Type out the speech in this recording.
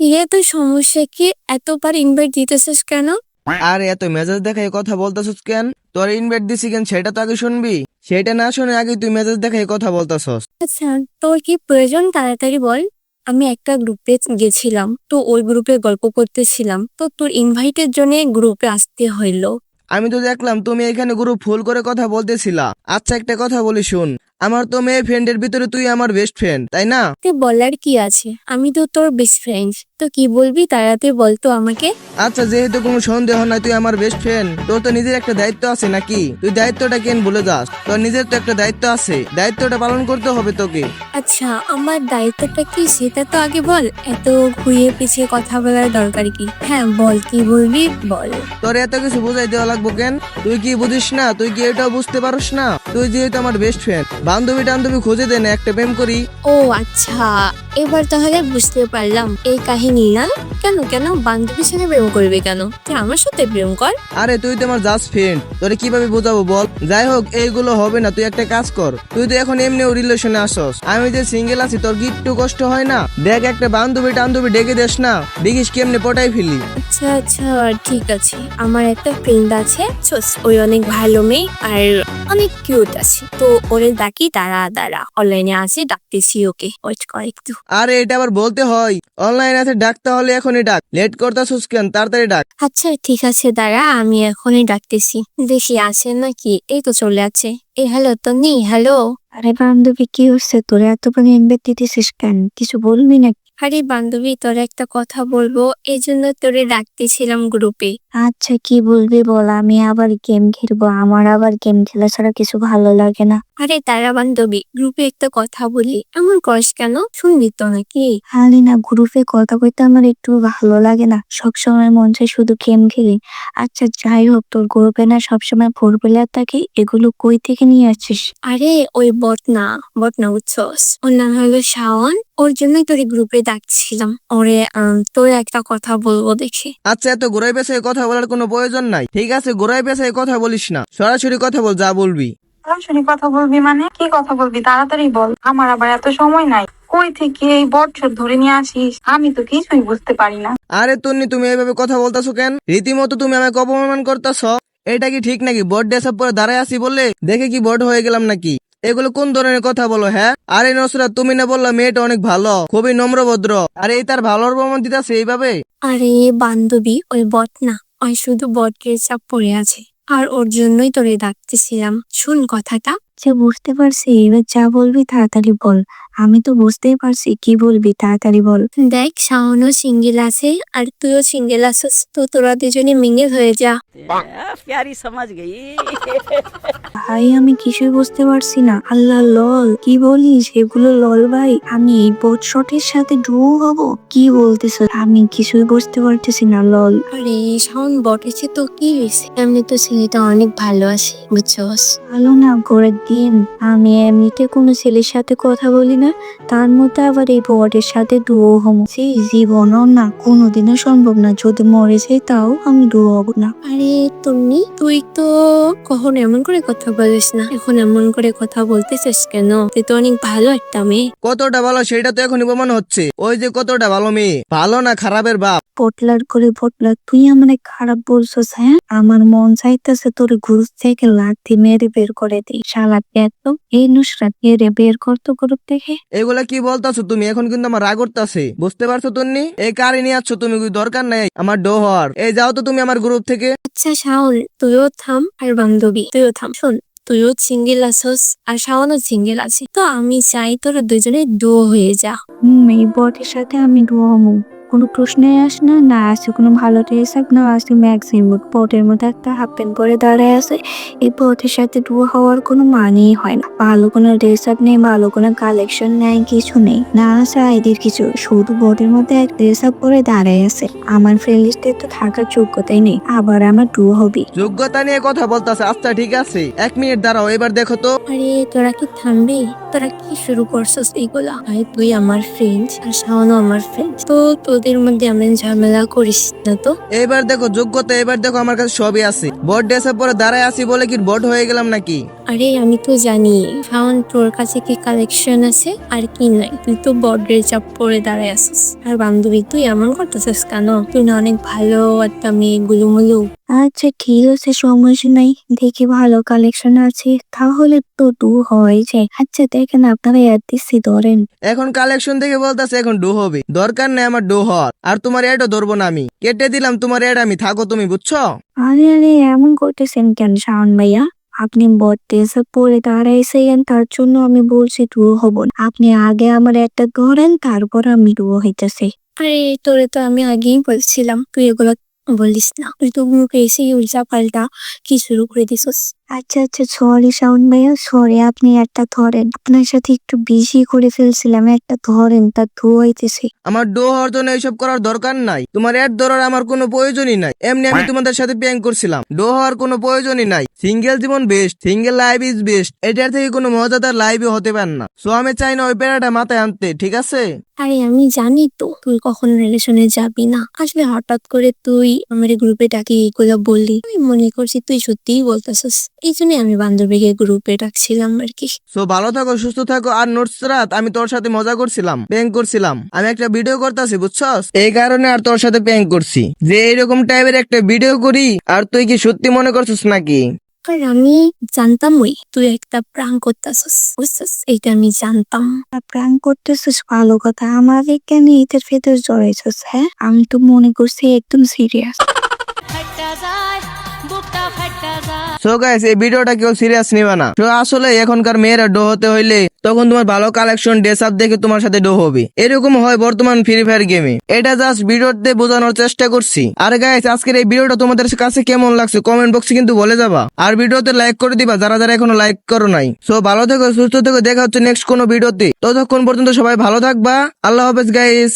কি রে তোর সমস্যা কি? এতবার ইনভাইট দিতেছিস কেন? আর এত মেজাজ দেখাই কথা বলতেছস কেন? তোর ইনভাইট দিছি কেন? সেটা তো আগে শুনবি। সেটা না শুনে আগে তুই মেজাজ দেখাই কথা বলতেছস। আচ্ছা তোর কি প্রয়োজন? তাড়াতাড়ি বল। আমি একটা গ্রুপে গেছিলাম। তো ওই গ্রুপে গল্প করতেছিলাম। তো তোর ইনভাইটের জন্য গ্রুপে আসতে হইল। আমি তো দেখলাম তুমি এখানে গ্রুপ ফুল করে কথা বলতেছিলা। আচ্ছা একটা কথা বলি শুন। আমার তো মেয়ে ফ্রেন্ডের ভিতরে তুই আমার বেস্ট ফ্রেন্ড তাই না? তে বলার কি আছে? আমি তো তোর বেস্ট ফ্রেন্ড তো কি বলবি তাড়াতাড়ি বলতো আমাকে। আচ্ছা যেহেতু কোনো সন্দেহ নাই তুই আমার বেস্ট ফ্রেন্ড তোর তো নিজের একটা দায়িত্ব আছে নাকি? তুই দায়িত্বটা কেন ভুলে যাস? তোর নিজের তো একটা দায়িত্ব আছে দায়িত্বটা পালন করতে হবে তোকে। আচ্ছা আমার দায়িত্বটা কি সেটা তো আগে বল এত ঘুরিয়ে পিছিয়ে কথা বলার দরকার কি? হ্যাঁ বল কি বলবি? বল। তোর এত কিছু বুঝাই দেওয়া লাগবো কেন? তুই কি বুঝিস না? তুই কি এটাও বুঝতে পারস না? তুই যেহেতু আমার বেস্ট ফ্রেন্ড বান্ধবী টান্ধবী খুঁজে দে না একটা প্রেম করি। ও আচ্ছা। এবার তাহলে বুঝতে পারলাম এই কাহিনী না? কেন কেন? বান্ধবীর সাথে প্রেম করবে কেন? তুই আমার সাথে প্রেম কর। আরে, তুই তো আমার জাস্ট ফ্রেন্ড তোরে কীভাবে বোঝাবো বল? যাই হোক, এইগুলো হবে না। তুই একটা কাজ কর। তুই তো এখন এমনিও রিলেশনে আসস। আমি যে সিঙ্গেল আছি, তোর কি একটু কষ্ট হয় না? দেখ একটা বান্ধবী টান্ধবী ডেকে দেস না। দেখিস কেমনে পটাই ফেলি। আচ্ছা আচ্ছা ঠিক আছে। আমার একটা ফ্রেন্ড আছে ওই অনেক ভালো মেয়ে আর অনেক কিউট আছে। তো ওরে ডাকি দাঁড়া দাঁড়া। অনলাইনে আছে ডাকতেছি ওকে। ওয়েট কর একটু। আরে এটা আবার বলতে হয়। অনলাইন আছে ডাকতে হলে এখনই ডাক। লেট করতেছিস কেন? তাড়াতাড়ি ডাক। আচ্ছা ঠিক আছে দাঁড়া আমি এখনই ডাকতেছি। দেখি আছে নাকি? এই তো চলে আছে। এ হ্যালো তনি হ্যালো আরে বান্ধবী কি হচ্ছে? তোরা এত ইনভাইট দিতেছিস কেন? কিছু বলবি না আরে বান্ধবী, তোর একটা কথা বলব এই জন্য তোরে ডাকতেছিলাম গ্রুপে আচ্ছা কি বলবি বল, আমি আবার গেম খেলব, আমার আবার গেম খেলা ছাড়া কিছু ভালো লাগে না। আরে তারা বান্ধবী গ্রুপে একটা কথা বলি। এমন করিস কেন? শুনবি তো নাকি? হালি না গ্রুপে কথা কইতে আমার একটু ভালো লাগে না। সবসময় মন চাই শুধু গেম খেলি। আচ্ছা যাই হোক তোর গ্রুপে না সবসময় ফোর প্লেয়ার থাকে এগুলো কই থেকে নিয়ে আসছিস? আরে ওই বট না বট না বুঝছস? ওর নাম হলো শাওন। ওর জন্যই তোর গ্রুপে ডাকছিলাম। ওরে তোর একটা কথা বলব দেখি। আচ্ছা এত ঘোরাই পেশায় কথা বলার কোনো প্রয়োজন নাই। ঠিক আছে ঘোরাই পেশায় কথা বলিস না। সরাসরি কথা বল যা বলবি। সরাসরি কথা বলবি মানে? কি কথা বলবি? তাড়াতাড়ি বল। আমার আবার এত সময় নাই। কই থেকে এই বছর ধরে নিয়ে আসিস? আমি তো কিছুই বুঝতে পারি না। আরে তন্নি তুমি এইভাবে কথা বলতেছো কেন? রীতিমতো তুমি আমাকে অপমান করতেছ। এটা কি ঠিক নাকি? ড্রেস পরে দাঁড়ায় আসি বলে? দেখে কি বড হয়ে গেলাম নাকি? এগুলো কোন ধরনের কথা বলো হ্যাঁ? আরে নসরাত তুমি না বললা মেয়েটা অনেক ভালো খুবই নম্রভদ্র। আরে এই তার ভালোর প্রমাণ দিতেছে এইভাবে? আরে বান্ধবী ওই বট না। ওই শুধু বটকে চাপ পড়ে আছে। আর ওর জন্যই তোরে ডাকতেছিলাম। শুন কথাটা। যে বুঝতে পারছি, এবার যা বলবি তাড়াতাড়ি বল। আমি তো বুঝতেই পারছি কি বলবি? তাড়াতাড়ি বল। দেখ শাওনও সিঙ্গেল আছে আর তুইও সিঙ্গেল আছিস তো তোরা দুজনে মিঙ্গে হয়ে যা। প্যারি সমাজ গেই। ভাই আমি কিছুই বুঝতে পারছি না। আল্লাহ লল কি বলিস? এগুলো লল ভাই আমি এই বটশটের সাথে ড্রু হব? কি বলতেছ? আমি কিছুই বুঝতে পারতেছি না লল। আরে শাওন বটেছে তো কি হয়েছে? এমনি তো ছেলেটা অনেক ভালো আছে বুঝছস? ভালো না করে দিন। আমি এমনিতে কোনো ছেলের সাথে কথা বলি না তার মধ্যে আবার এই বটের সাথে ডুও হব। সেই জীবনও না কোনোদিনও সম্ভব না। যদি মরে যাই তাও আমি ডুও হব না। আরে তুমি তুই তো কখন এমন করে কথা বলিস না। এখন এমন করে কথা বলতেছিস কেন? তুই তো অনেক ভালো একটা মেয়ে। কতটা ভালো সেটা তো এখনই প্রমাণ হচ্ছে। ওই যে কতটা ভালো মেয়ে। ভালো না খারাপের বাপ। পটলার করে পটলার তুই আমার খারাপ বলছস হ্যাঁ? আমার মন চাইতেছে তোর ঘুষ থেকে লাথি মেরে বের করে দিই শালা এত এই নুসরাত মেরে বের করতো গ্রুপ থেকে এগুলা কি বলতাছো তুমি? এখন কিন্তু আমার রাগ করতেছে। বুঝতে পারছ তুমি এই কারে নিয়ে আসছো তুমি দরকার নাই আমার ডো হওয়ার এই যাও তো তুমি আমার গ্রুপ থেকে। আচ্ছা শাওন তুইও থাম আর বান্ধবী তুইও থাম। শোন তুইও সিঙ্গেল আছস আর শাওনও সিঙ্গেল আছে। তো আমি চাই তোরা দুজনে ডো হয়ে যা। হুম এই বটের সাথে আমি ডুয়ামু কোনো প্রশ্নে আস না না আসে কোনো ভালো ড্রেস আপ না আসে ম্যাক্সিমাম বটের মধ্যে একটা হাফ প্যান্ট পরে দাঁড়ায় আছে। এই বটের সাথে ডুয়ো হওয়ার কোনো মানেই হয় না। ভালো কোনো ড্রেস আপ নেই ভালো কোনো কালেকশন নেই কিছু নেই। না আছে আইডির কিছু শুধু বটের মধ্যে এক ড্রেস আপ পরে দাঁড়ায় আছে। আমার ফ্রেন্ড লিস্টে তো থাকার যোগ্যতাই নেই। আবার আমার ডুয়ো হবি। যোগ্যতা নিয়ে কথা বলতাছে আচ্ছা ঠিক আছে। এক মিনিট দাঁড়াও এবার দেখো তো। আরে তোরা কি থামবি? তোরা কি শুরু করছস এইগুলা ভাই তুই আমার ফ্রেন্ড আর শাওনও আমার ফ্রেন্ড তো তোদের মধ্যে আমরা ঝামেলা করিস না তো। এবার দেখো যোগ্যতা এবার দেখো আমার কাছে সবই আছে। বট ড্রেসে পরে দাঁড়ায় আছি বলে কি বট হয়ে গেলাম নাকি? আরে আমি তো জানি। শাওন তোর কাছে কি কালেকশন আছে? আর কি নাই? তুই তো বর্ডের চাপ পরে দাঁড়ায় আসিস আর বান্ধবী তুই এমন করতেছিস কেন? তুই না অনেক ভালো একটা মেয়ে গুলুমুলু। আচ্ছা ঠিক আছে সমস্যা নাই। দেখি ভালো কালেকশন আছে তাহলে তো দু হয়ে যায়। আচ্ছা দেখেন আপনারা অ্যাড দিচ্ছি ধরেন। এখন কালেকশন থেকে বলতেছে এখন ডো হবে। দরকার নেই আমার ডো হওয়ার। আর তোমার এডও ধরবো না আমি। কেটে দিলাম তোমার এড আমি থাকো তুমি বুঝছ? আরে আরে এমন করতেছেন কেন শাওন ভাইয়া? আপনি বর্তেসে পরে দাঁড়াইছেন তার জন্য আমি বলছি ডুয়ো হব না। আপনি আগে আমার একটা ধরেন তারপর আমি ডুয়ো হইতেছি। আরে তোরে তো আমি আগেই বলছিলাম তুই এগুলো বলিস না তুই তো মুখে এসে উল্টা পাল্টা কি শুরু করে দিছিস আচ্ছা আচ্ছা সরি শাওন ভাইয়া সরি আপনি একটা ধরেন। আপনার সাথে একটু বেশি করে ফেলছিলাম একটা ধরেন তা ধুয়াইতেছি। আমার ডো হওয়ার জন্য এইসব করার দরকার নাই। তোমার এড ধরার আমার কোনো প্রয়োজনই নাই। এমনি আমি তোমাদের সাথে প্র্যাঙ্ক করছিলাম। ডো হওয়ার কোনো প্রয়োজনই নাই। Single Jibon best single life is best এটার থেকে কোনো মজাদার লাইফই হতে পারে না। সো আমি চাই না ওই প্যারাটা মাথায় আনতে ঠিক আছে? আরে আমি জানি তো তুই কখন রিলেশনে যাবি না। আসলে হঠাৎ করে তুই আমার গ্রুপে ডাকি এগুলো বললি। আমি মনে করছি তুই সত্যিই বলতেছিস। এই জন্য আমি বান্ধবীকে গ্রুপে ডাকছিলাম আর কি। সো ভালো থাকো সুস্থ থাকো আর নোটস রাত আমি তোর সাথে মজা করছিলাম প্র্যাঙ্ক করছিলাম। আমি একটা ভিডিও করতেছি বুঝছস? এই কারণে আর তোর সাথে প্র্যাঙ্ক করছি। যে এইরকম টাইপের একটা ভিডিও করি আর তুই কি সত্যি মনে করছিস নাকি? আর আমি জানতাম ওই তুই একটা প্রাণ করতেছিস বুঝছিস? এইটা আমি জানতাম। প্রাণ করতেছিস ভালো কথা। আমাকে কেন এদের ভেতর জড়াইছিস হ্যাঁ? আমি তো মনে করছি একদম সিরিয়াস সো গাইস এই ভিডিওটা কেউ সিরিয়াস নিবে না। তো আসলে এখনকার মেয়েরা ডো হতে হইলে তখন তোমার ভালো কালেকশন ড্রেস আপ দেখে তোমার সাথে ডো হবে। এরকম হয় বর্তমান ফ্রি ফায়ার গেমে এটা জাস্ট ভিডিওতে বোঝানোর চেষ্টা করছি। আর গাইস আজকের এই ভিডিওটা তোমাদের কাছে কেমন লাগছে কমেন্ট বক্সে কিন্তু বলে যাবা। আর ভিডিওতে লাইক করে দিবা যারা যারা এখনও লাইক করো নাই। সো ভালো থেকো, সুস্থ থেকো, দেখা হচ্ছে নেক্সট কোনো ভিডিওতে। ততক্ষণ পর্যন্ত সবাই ভালো থাকবা। আল্লাহ হাফেজ গাইস